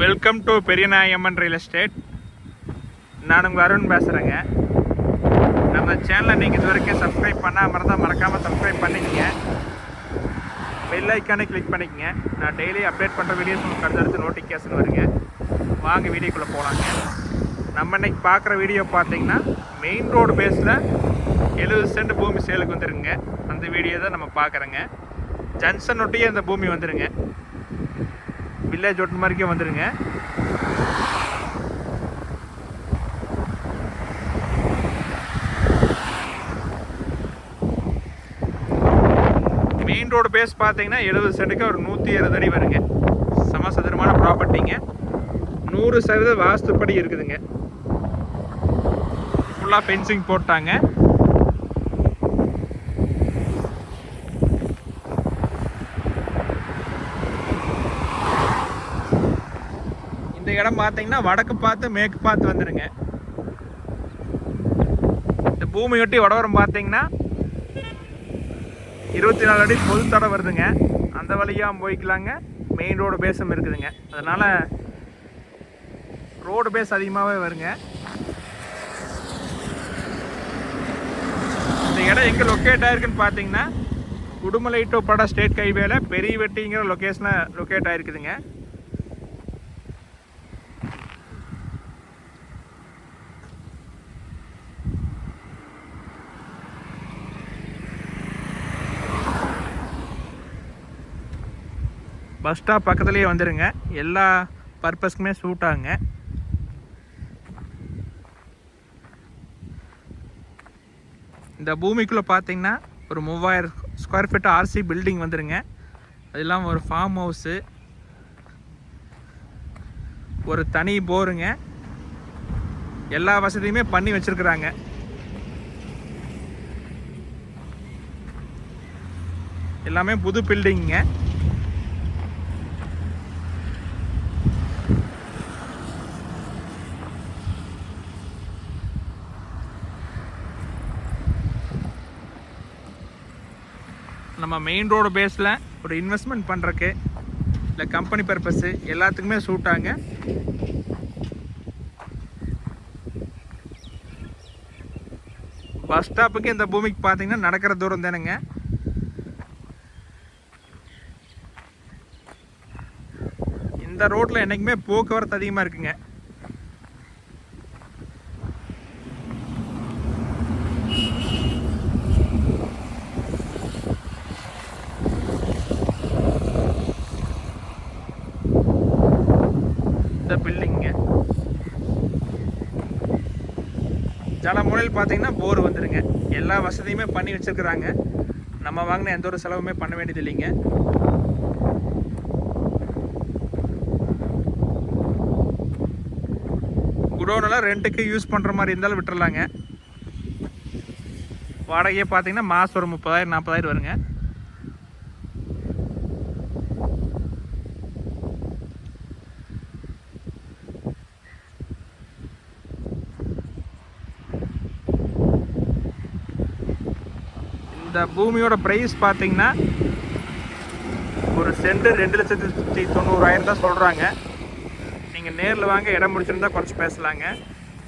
Welcome to Periyanayamman real estate நான் உங்கள் அருண் பேசுகிறேங்க நம்ம சேனலை நீங்கள் இது வரைக்கும் சப்ஸ்கிரைப் பண்ணாமல் இருந்தால் மறக்காமல் சப்ஸ்கிரைப் பண்ணிக்கங்க. பெல் ஐக்கானே கிளிக் பண்ணிக்கங்க. நான் டெய்லி அப்டேட் பண்ணுற வீடியோஸ் உங்களுக்கு அடுத்தடுத்து நோட்டிஃபிகேஷன் வருங்க. வாங்க வீடியோக்குள்ளே போகலாங்க நம்ம இன்னைக்கு பார்க்குற வீடியோ பார்த்தீங்கன்னா மெயின் ரோடு பேஸில் எழுபது சென்ட் பூமி சேலுக்கு வந்துருங்க. அந்த வீடியோ தான் நம்ம பார்க்குறோங்க. ஜங்ஷன் ஒட்டியே அந்த பூமி வந்துருங்க. வில்லேஜ் ஒட்டு மாதிரிக்கே வந்துடுங்க மெயின் ரோடு பேஸ் பார்த்தீங்கன்னா எழுபது சென்ட்டுக்கு ஒரு நூற்றி இருபது அடி வருங்க. சமசதுரமான ப்ராப்பர்ட்டிங்க நூறு சதவீத வாஸ்துப்படி இருக்குதுங்க. ஃபுல்லாக ஃபென்சிங் போட்டாங்க. இந்த இடம் பார்த்தீங்கன்னா வடக்கு பார்த்து மேற்கு பார்த்து வந்துடுங்க இந்த பூமியொட்டி உடவரம் பார்த்தீங்கன்னா இருபத்தி நாலு அடி பொது தடை வருதுங்க. அந்த வழியாக போய்க்கலாங்க. மெயின் ரோடு பேஸும் இருக்குதுங்க. அதனால் ரோடு பேஸ் அதிகமாகவே வருங்க. இந்த இடம் எங்கே லொக்கேட் ஆயிருக்குன்னு பார்த்தீங்கன்னா உடுமலை டு பட ஸ்டேட் ஹைவேல பெரிய வெட்டிங்கிற லொக்கேஷனில் லொக்கேட் ஆயிருக்குதுங்க. பஸ் ஸ்டாப் பக்கத்துலேயே வந்துடுங்க எல்லா பர்பஸ்க்குமே சூட் ஆகுங்க. இந்த பூமிக்குள்ளே பார்த்தீங்கன்னா ஒரு மூவாயிரம் ஸ்கொயர் ஃபீட் ஆர்சி பில்டிங் வந்துடுங்க அது இல்லாமல் ஒரு ஃபார்ம் ஹவுஸு ஒரு தனி போருங்க. எல்லா வசதியுமே பண்ணி வச்சுருக்குறாங்க. எல்லாமே புது பில்டிங்குங்க நம்ம மெயின் ரோடு பேஸில் ஒரு இன்வெஸ்ட்மெண்ட் பண்ணுறக்கு இல்லை கம்பெனி பர்பஸ்ஸு எல்லாத்துக்குமே சூட்டாங்க பஸ் ஸ்டாப்புக்கு இந்த பூமிக்கு பார்த்தீங்கன்னா நடக்கிற தூரம் தானுங்க. இந்த ரோட்டில் என்றைக்குமே போக்குவரத்து அதிகமாக இருக்குங்க இந்த பில்டிங்க ஜலமுனையில் பார்த்தீங்கன்னா போர் வந்துடுங்க எல்லா வசதியுமே பண்ணி வச்சுருக்குறாங்க. நம்ம வாங்கின எந்த ஒரு செலவுமே பண்ண வேண்டியது இல்லைங்க. குடோனெல்லாம் ரெண்ட்டுக்கு யூஸ் பண்ணுற மாதிரி இருந்தாலும் விட்டுறலாங்க. வாடகையே பார்த்தீங்கன்னா மாதம் ஒரு முப்பதாயிரம் நாற்பதாயிரம் வருங்க. இந்த பூமியோட ப்ரைஸ் பார்த்தீங்கன்னா ஒரு சென்ட் ரெண்டு லட்சத்தி தொண்ணூறாயிரம் தான் சொல்கிறாங்க நீங்கள் நேரில் வாங்க இடம் முடிச்சிருந்தா குறைச்சி பேசலாங்க.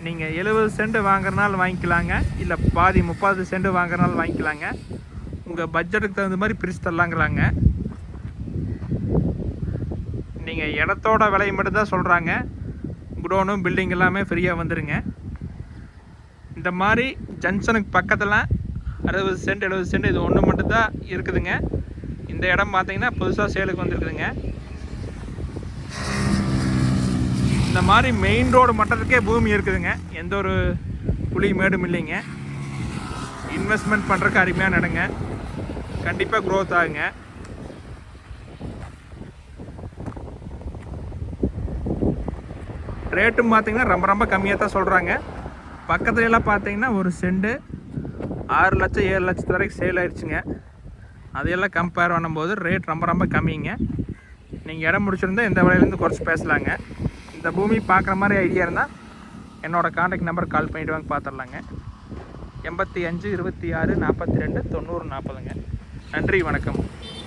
நீங்கள் எழுபது சென்ட் வாங்குறனால வாங்கிக்கலாங்க. இல்லை பாதி முப்பது சென்ட் வாங்குறனால வாங்கிக்கலாங்க. உங்கள் பட்ஜெட்டுக்கு தகுந்த மாதிரி பிரித்து தரலாங்கிறாங்க. நீங்கள் இடத்தோட விலையை மட்டும்தான் சொல்கிறாங்க குடோனும் பில்டிங் எல்லாமே ஃப்ரீயாக வந்துடுங்க இந்த மாதிரி ஜங்ஷனுக்கு பக்கத்தில் அறுபது சென்ட் எழுபது சென்ட் இது ஒன்று மட்டும்தான் இருக்குதுங்க. இந்த இடம் பார்த்தீங்கன்னா புதுசாக சேலுக்கு வந்துருக்குதுங்க. இந்த மாதிரி மெயின் ரோடு மட்டத்துக்கே பூமி இருக்குதுங்க. எந்த ஒரு புளி மேடும் இல்லைங்க. இன்வெஸ்ட்மெண்ட் பண்ணுறதுக்கு அருமையாக நடங்க. கண்டிப்பாக க்ரோத் ஆகுங்க. ரேட்டும் பார்த்தீங்கன்னா ரொம்ப ரொம்ப கம்மியாக தான் சொல்கிறாங்க பக்கத்துலலாம் பார்த்தீங்கன்னா ஒரு செண்டு ஆறு லட்சம் ஏழு லட்சத்து வரைக்கும் சேல் ஆயிடுச்சுங்க அதையெல்லாம் கம்பேர் பண்ணும்போது ரேட் ரொம்ப ரொம்ப கம்மிங்க. நீங்கள் இடம் முடிச்சிருந்தா இந்த விலையிலேருந்து குறைச்சி பேசலாங்க. இந்த பூமி பார்க்குற மாதிரி ஐடியா இருந்தால் என்னோடய காண்டாக்ட் நம்பர் கால் பண்ணிட்டு வாங்க பார்த்துடலாங்க. எண்பத்தி அஞ்சு இருபத்தி ஆறு நாற்பத்தி ரெண்டு தொண்ணூறு நாற்பதுங்க. நன்றி வணக்கம்.